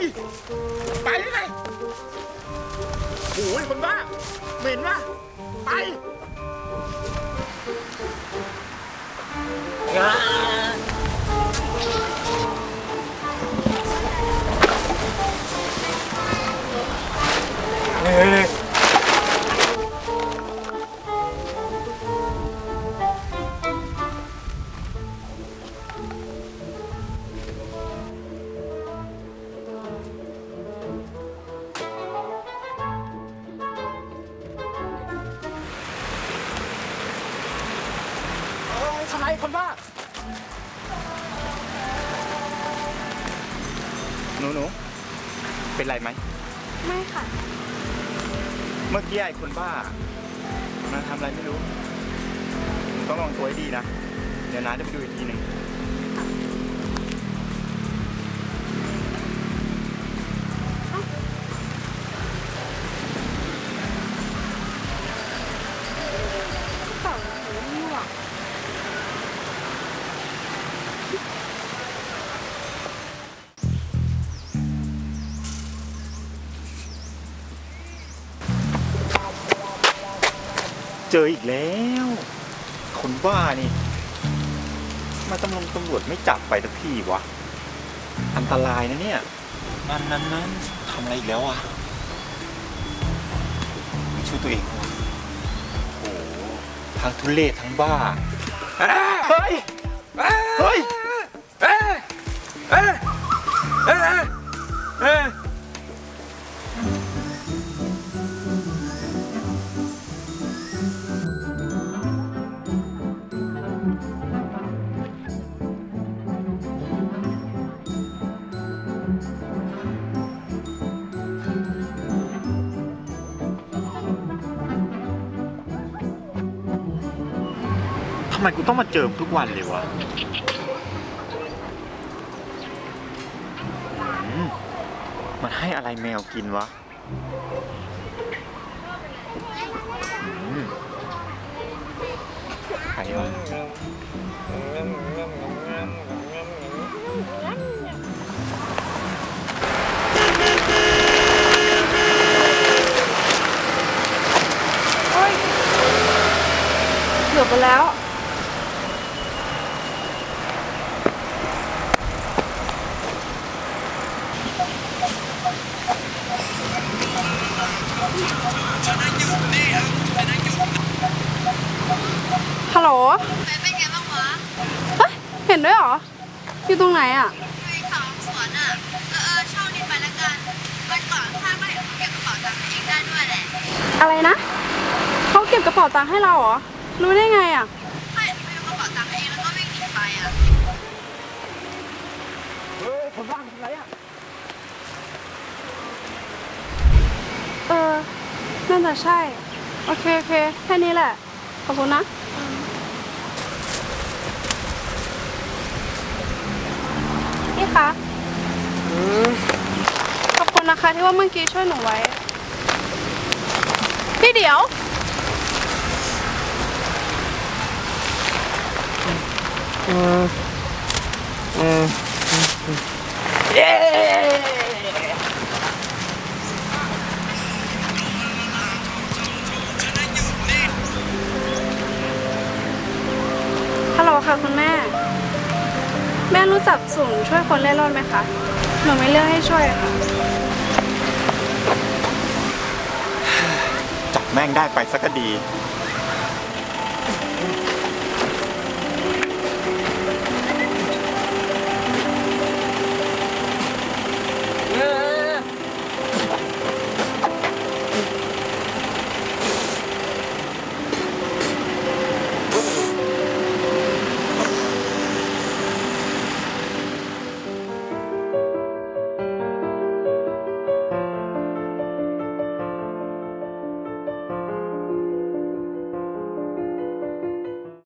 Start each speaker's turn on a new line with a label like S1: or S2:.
S1: ฮ้ย ไปไหนโอ้ยคนบ้าเหม็นว่ะไปเฮ้ คนบ้าหนูหนูเป็นไรไหม
S2: ไม่ค่ะ
S1: เมื่อกี้ไอ้คนบ้ามันทำอะไรไม่รู้หนูต้องลองตัวให้ดีนะ เดี๋ยวน้าจะไปดูอีกทีหนึ่ง
S2: เจ
S1: ออีกแล้ว คนบ้านี่ มาตำรวจตำรวจไม่จับไปสักทีวะ อันตรายนะเนี่ย นั่นนั่นนั่นทำอะไรอีกแล้วอะไม่ช่วยตัวเองวะโอ้โหทั้งทุเรศทั้งบ้าเฮ้ยำไมกูต้องมาเจอมทุกวันเลยวะมันให้อะไรแมวกินวะอืมใครวะ
S2: เฮ้ยเหลือไปแล้ว ฮัลโหล
S3: เป็นไงบ้างวะ
S2: เฮ้ยเห็นด้วยเหรอ อยู่ตรงไหนอะ
S3: คุยสองสวนอะ เออเออเช่านิดไปแล้วกันวันก่อนข้าก็เห็นเขาเก็บกระเป๋าตังค์ให้เองได้ด้วยแหละ
S2: อะไรนะเขาเก็บกระเป๋าตังค์ให้เราเหรอ รู้ได้ไงอะ
S3: ข้าเห็นเขายกกระเป๋าตังค์ให้เองแล้วก็วิ่งหนีไปอะ
S1: เฮ้ยคนบ้าทำไรอะ
S2: เออน่าจะใช่ โอเคโอเคแค่นี้แหละ ขอบคุณนะ คะที่ว่าเมื่อกี้ช่วยหนูไว้ พี่เดี๋ยว ฮัลโหลค่ะคุณแม่ แม่รู้จักศูนย์ช่วยคนเล่ร่อนไหมคะ หนูไมีเรื่องให้ช่วยค่ะ
S1: แม่งได้ไปสักดี